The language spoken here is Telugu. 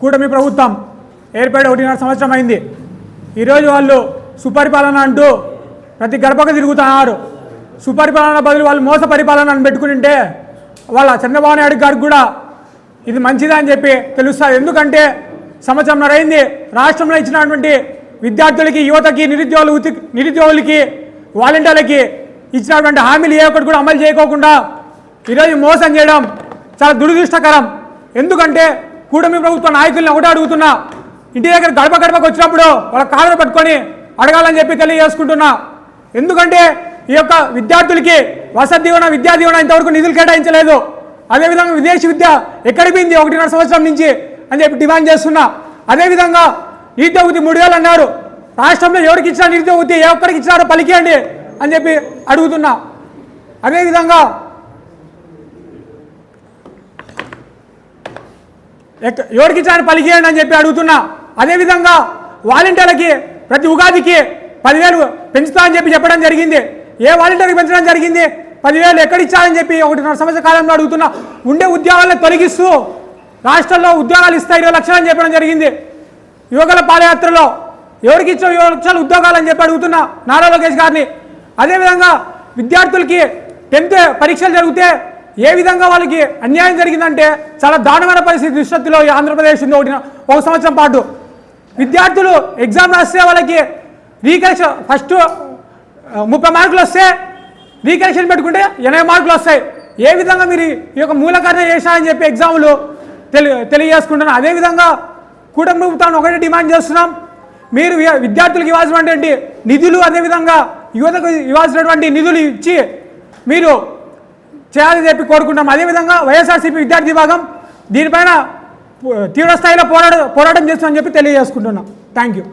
కూటమి ప్రభుత్వం ఏర్పడి ఒకటిన్నర సంవత్సరం అయింది. ఈరోజు వాళ్ళు సుపరిపాలన అంటూ ప్రతి గడపక తిరుగుతున్నారు. సుపరిపాలన బదులు వాళ్ళు మోస పరిపాలన అని పెట్టుకుంటే వాళ్ళ చంద్రబాబు నాయుడు గారికి కూడా ఇది మంచిదా అని చెప్పి తెలుస్తారు ఎందుకంటే సంవత్సరం అయింది. రాష్ట్రంలో ఇచ్చినటువంటి విద్యార్థులకి యువతకి నిరుద్యోగులు నిరుద్యోగులకి వాలంటీర్లకి ఇచ్చినటువంటి హామీలు ఏ ఒక్కటి కూడా అమలు చేయకోకుండా ఈరోజు మోసం చేయడం చాలా దురదృష్టకరం. ఎందుకంటే కూటమి ప్రభుత్వ నాయకుల్ని ఒకటే అడుగుతున్నా. ఇంటి దగ్గర గడప గడపకు వచ్చినప్పుడు వాళ్ళ కాళ్ళను పట్టుకొని అడగాలని చెప్పి తెలియజేసుకుంటున్నా. ఎందుకంటే ఈ యొక్క విద్యార్థులకి వసతి దీవెన విద్యా దీవెన ఇంతవరకు నిధులు కేటాయించలేదు. అదేవిధంగా విదేశీ విద్య ఎక్కడిపోయింది ఒకటిన్నర సంవత్సరం నుంచి అని చెప్పి డిమాండ్ చేస్తున్నా. అదేవిధంగా నిరుద్యోగతి మూడు వేలు అన్నారు. రాష్ట్రంలో ఎవరికి ఇచ్చినా నిరుద్యోగతి ఏ ఒక్కరికి ఇచ్చినారో పలికేయండి అని చెప్పి అడుగుతున్నా. అదేవిధంగా ఎవరికి ఇచ్చారని పలికేయండి అని చెప్పి అడుగుతున్నా. అదేవిధంగా వాలంటీర్లకి ప్రతి ఉగాదికి పదివేలు పెంచుతా అని చెప్పి చెప్పడం జరిగింది. ఏ వాలంటీర్కి పెంచడం జరిగింది? పదివేలు ఎక్కడిచ్చారని చెప్పి ఒకటిన్నర సంవత్సర కాలంలో అడుగుతున్నా. ఉండే ఉద్యోగాలను తొలగిస్తూ రాష్ట్రంలో ఉద్యోగాలు ఇస్తాయి ఇరవై లక్షలు అని చెప్పడం జరిగింది. యువకుల పాదయాత్రలో ఎవరికి ఇచ్చో ఇరవై లక్షల ఉద్యోగాలు అని చెప్పి అడుగుతున్నా నారా లోకేష్ గారిని. అదేవిధంగా విద్యార్థులకి టెన్త్ పరీక్షలు జరిగితే ఏ విధంగా వాళ్ళకి అన్యాయం జరిగిందంటే చాలా దారుణమైన పరిస్థితి దృష్టిలో ఈ ఆంధ్రప్రదేశ్ ఉంది ఒకటి ఒక సంవత్సరం పాటు. విద్యార్థులు ఎగ్జామ్ రాస్తే వాళ్ళకి రీకరెక్షన్ ఫస్ట్ ముప్పై మార్కులు వస్తే రీకరెక్షన్ పెట్టుకుంటే ఎనభై మార్కులు వస్తాయి. ఏ విధంగా మీరు ఈ యొక్క మూలకరణ చేశారని చెప్పి ఎగ్జామ్లు తెలి తెలియజేసుకుంటున్నాను అదేవిధంగా కూటమి ప్రభుత్వాన్ని ఒకటే డిమాండ్ చేస్తున్నాం. మీరు విద్యార్థులకు ఇవ్వాల్సినటువంటి నిధులు అదేవిధంగా యువతకు ఇవ్వాల్సినటువంటి నిధులు ఇచ్చి మీరు చేయాలని చెప్పి కోరుకుంటాం అదేవిధంగా వైఎస్ఆర్సీపీ విద్యార్థి విభాగం దీనిపైన తీవ్రస్థాయిలో తీవ్ర స్థాయిలో పోరాట పోరాటం చేస్తామని చెప్పి తెలియజేసుకుంటున్నాం. Thank you